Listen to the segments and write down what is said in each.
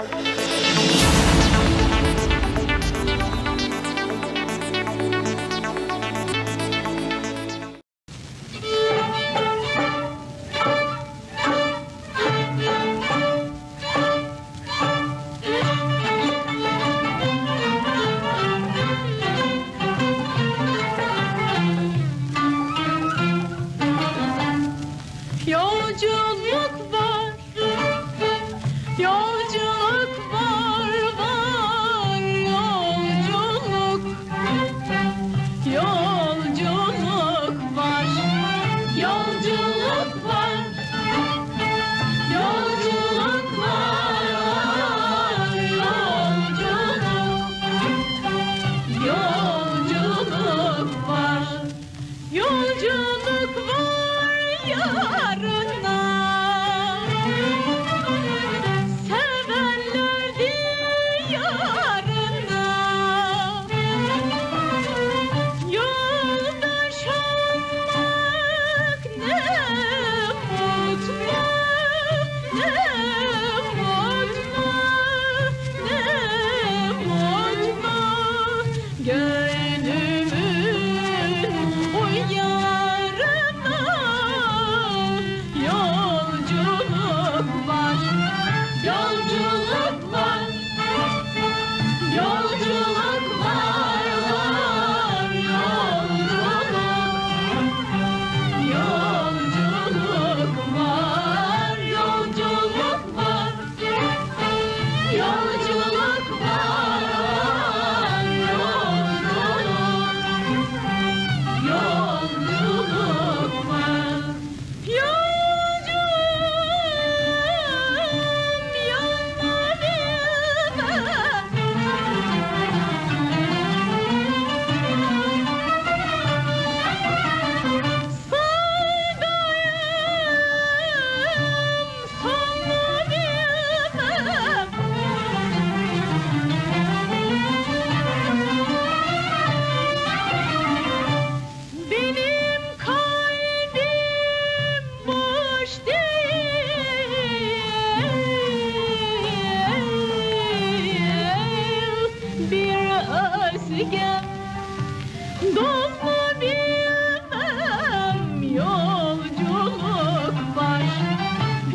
Yolculuk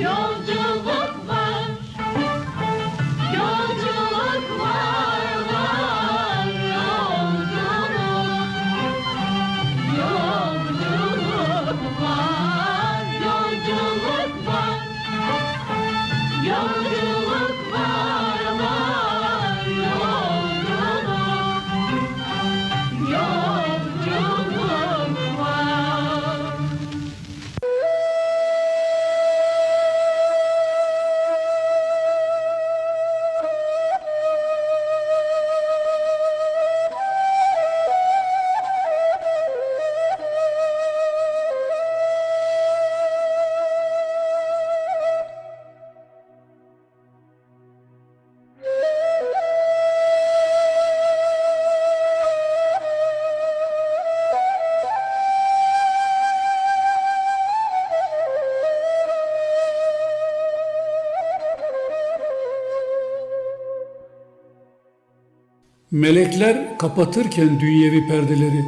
Yolculuk Melekler kapatırken dünyevi perdeleri,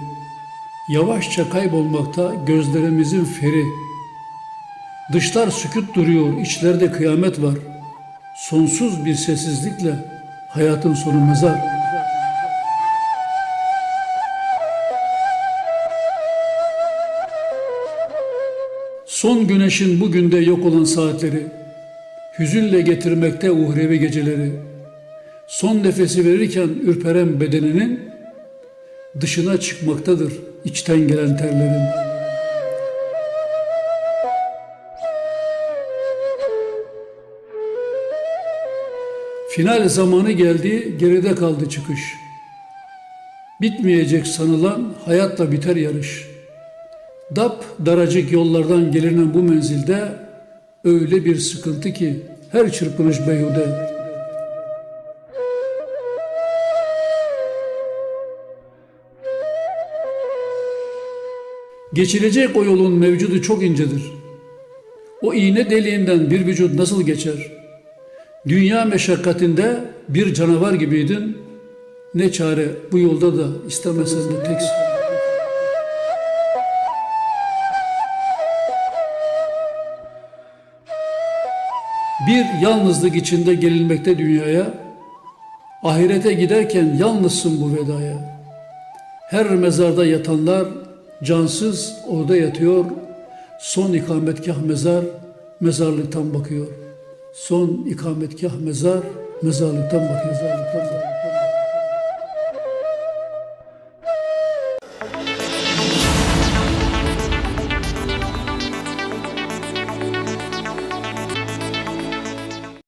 yavaşça kaybolmakta gözlerimizin feri. Dışlar sükut duruyor, içlerde kıyamet var. Sonsuz bir sessizlikle hayatın sonu mezar. Son güneşin bugün de yok olan saatleri, hüzünle getirmekte uhrevi geceleri son nefesi verirken ürperen bedeninin dışına çıkmaktadır içten gelen terlerin. Final zamanı geldi, geride kaldı çıkış. Bitmeyecek sanılan hayatla biter yarış. Dap daracık yollardan gelinen bu menzilde öyle bir sıkıntı ki her çırpınış beyhude. Geçilecek o yolun mevcudu çok incedir. O iğne deliğinden bir vücut nasıl geçer? Dünya meşakkatinde bir canavar gibiydin. Ne çare bu yolda da istemesen de teksin. Bir yalnızlık içinde gelinmekte dünyaya, ahirete giderken yalnızsın bu vedaya. Her mezarda yatanlar cansız orada yatıyor, son ikametgah mezar, mezarlıktan bakıyor. Son ikametgah mezar, mezarlıktan bakıyor. Mezarlıktan bakıyor.